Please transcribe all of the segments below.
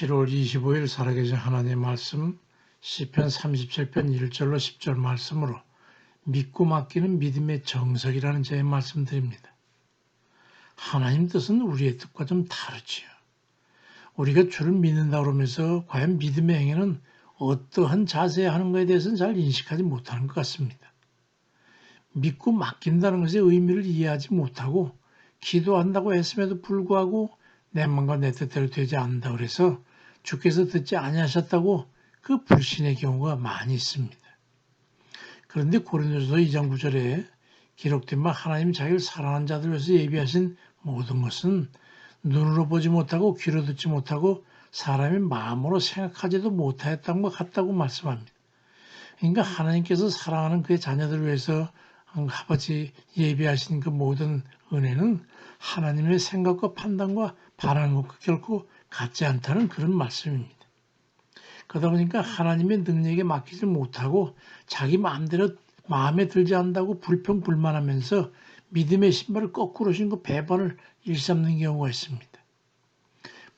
7월 25일 살아계신 하나님의 말씀 시편 37편 1절로 10절 말씀으로 믿고 맡기는 믿음의 정석이라는 제의 말씀드립니다. 하나님 뜻은 우리의 뜻과 좀 다르지요. 우리가 주를 믿는다 그러면서 과연 믿음의 행위는 어떠한 자세에 하는 것에 대해서는 잘 인식하지 못하는 것 같습니다. 믿고 맡긴다는 것의 의미를 이해하지 못하고 기도한다고 했음에도 불구하고 내 마음과 내 뜻대로 되지 않는다 그래서 주께서 듣지 아니하셨다고 그 불신의 경우가 많이 있습니다. 그런데 고린도서 2장 9절에 기록된 바 하나님 자기를 사랑하는 자들 위해서 예비하신 모든 것은 눈으로 보지 못하고 귀로 듣지 못하고 사람의 마음으로 생각하지도 못하였던 것 같다고 말씀합니다. 그러니까 하나님께서 사랑하는 그의 자녀들을 위해서 아버지 예비하신 그 모든 은혜는 하나님의 생각과 판단과 바라는 것과 결코 같지 않다는 그런 말씀입니다. 그러다 보니까 하나님의 능력에 맡기지 못하고 자기 마음대로 마음에 들지 않는다고 불평 불만하면서 믿음의 신발을 거꾸로 신고 배반을 일삼는 경우가 있습니다.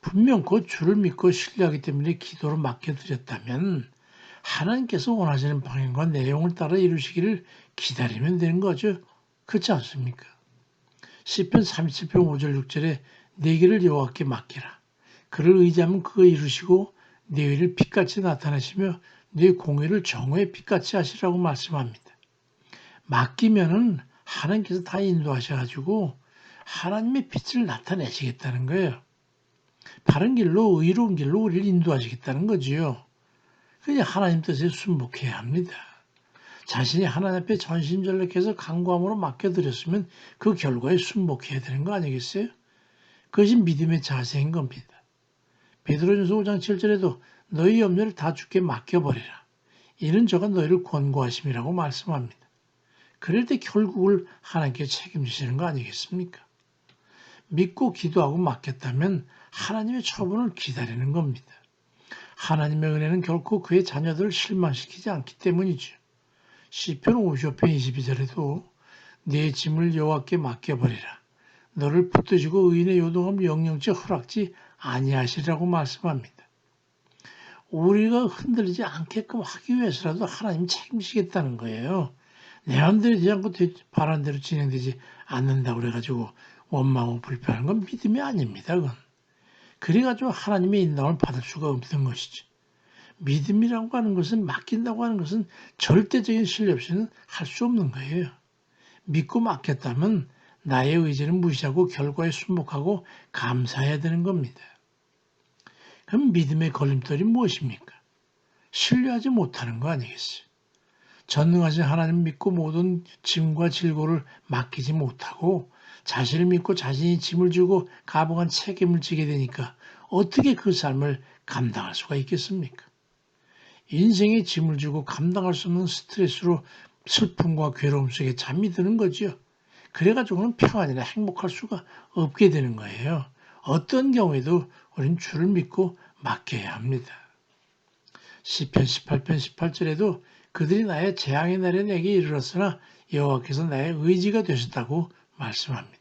분명 그 주를 믿고 신뢰하기 때문에 기도로 맡겨드렸다면 하나님께서 원하시는 방향과 내용을 따라 이루시기를 기다리면 되는 거죠. 그렇지 않습니까? 시편 37편 5절 6절에 내 길을 여호와께 맡기라. 그를 의지하면 그거 이루시고 내 위를 빛같이 나타내시며 내 공의를 정오의 빛같이 하시라고 말씀합니다. 맡기면은 하나님께서 다 인도하셔가지고 하나님의 빛을 나타내시겠다는 거예요. 바른 길로 의로운 길로 우리를 인도하시겠다는 거지요. 그냥 하나님 뜻에 순복해야 합니다. 자신이 하나님 앞에 전심전력해서 간구함으로 맡겨드렸으면 그 결과에 순복해야 되는 거 아니겠어요? 그것이 믿음의 자세인 겁니다. 베드로전서 5장 7절에도 너희 염려를 다 주께 맡겨버리라. 이는 저가 너희를 권고하심이라고 말씀합니다. 그럴 때 결국을 하나님께 책임지시는 거 아니겠습니까? 믿고 기도하고 맡겼다면 하나님의 처분을 기다리는 겁니다. 하나님의 은혜는 결코 그의 자녀들을 실망시키지 않기 때문이죠. 시편 55편 22절에도 내 짐을 여호와께 맡겨버리라. 너를 붙드시고 의인의 요동함 영영치 허락지 아니하시라고 말씀합니다. 우리가 흔들리지 않게끔 하기 위해서라도 하나님 책임지겠다는 거예요. 내 마음대로 되지 않고 바란 대로 진행되지 않는다고 그래가지고 원망하고 불편한 건 믿음이 아닙니다. 그건. 그래가지고 하나님의 인도을 받을 수가 없는 것이지. 믿음이라고 하는 것은 맡긴다고 하는 것은 절대적인 신뢰 없이는 할 수 없는 거예요. 믿고 맡겼다면 나의 의지는 무시하고 결과에 순복하고 감사해야 되는 겁니다. 그럼 믿음의 걸림돌이 무엇입니까? 신뢰하지 못하는 거 아니겠어요? 전능하신 하나님 믿고 모든 짐과 질고를 맡기지 못하고 자신을 믿고 자신이 짐을 주고 가봉한 책임을 지게 되니까 어떻게 그 삶을 감당할 수가 있겠습니까? 인생의 짐을 주고 감당할 수 없는 스트레스로 슬픔과 괴로움 속에 잠이 드는 거죠. 그래가지고는 평안이나 행복할 수가 없게 되는 거예요. 어떤 경우에도 우리는 주를 믿고 맡겨야 합니다. 시편 18편 18절에도 그들이 나의 재앙의 날에 내게 이르렀으나 여호와께서 나의 의지가 되셨다고 말씀합니다.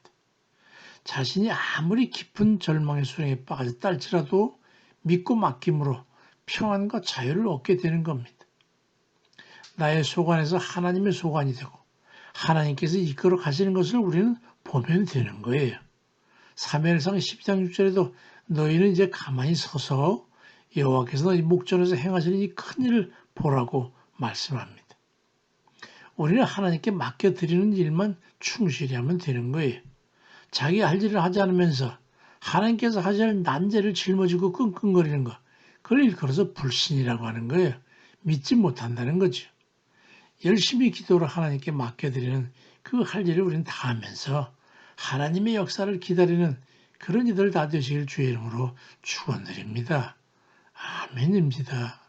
자신이 아무리 깊은 절망의 수렁에 빠졌다 할지라도 믿고 맡김으로 평안과 자유를 얻게 되는 겁니다. 나의 소관에서 하나님의 소관이 되고 하나님께서 이끌어 가시는 것을 우리는 보면 되는 거예요. 사무엘상 12장 6절에도 너희는 이제 가만히 서서 여호와께서 너희 목전에서 행하시는 이 큰 일을 보라고 말씀합니다. 우리는 하나님께 맡겨드리는 일만 충실히 하면 되는 거예요. 자기 할 일을 하지 않으면서 하나님께서 하실 난제를 짊어지고 끙끙거리는 것, 그걸 일컬어서 불신이라고 하는 거예요. 믿지 못한다는 거죠. 열심히 기도를 하나님께 맡겨드리는 그 할 일을 우리는 다 하면서 하나님의 역사를 기다리는 그런 이들 다 되시길 주의 이름으로 축원드립니다. 아멘입니다.